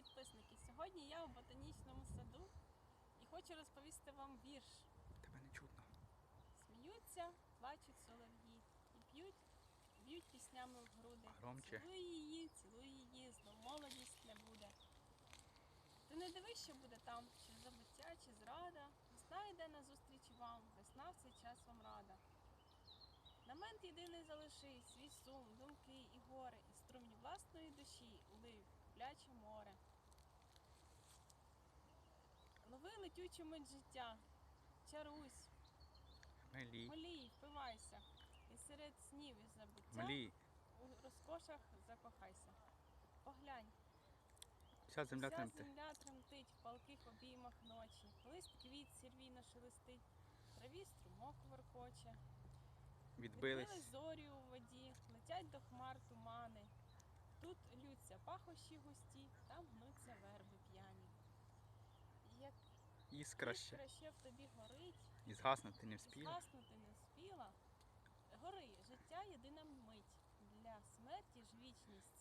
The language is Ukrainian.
підписники! Сьогодні я у ботанічному саду і хочу розповісти вам вірш. Тебе не чутно. Сміються, плачуть солов'ї і п'ють, б'ють піснями в груди. Громче. Цілуй її, цілуй її, знов молодість не буде. Ти не дивись, що буде там, чи забуття, чи зрада. Весна йде назустріч вам, весна в цей час вам рада. На мент єдиний залиши свій сум, думки і гори, і струмні власної душі улив пляче море. Летючу мить життя, чарусь, Мелі. Молій, впивайся, і серед снів і забуття Мелі. у розкошах закохайся. Поглянь, Вся земля вся тремте. земля тремтить в палких обіймах ночі, лист квіт сірвійно шелестить, траві струмок воркоче. Відбились Відбились. зорі у воді, летять до хмар тумани. Тут лються пахощі густі, там гнуться Іскра ще. іскра ще в тобі горить, І згаснути не вспіла. Згаснути не спіла. Гори, життя єдина мить. Для смерті ж вічність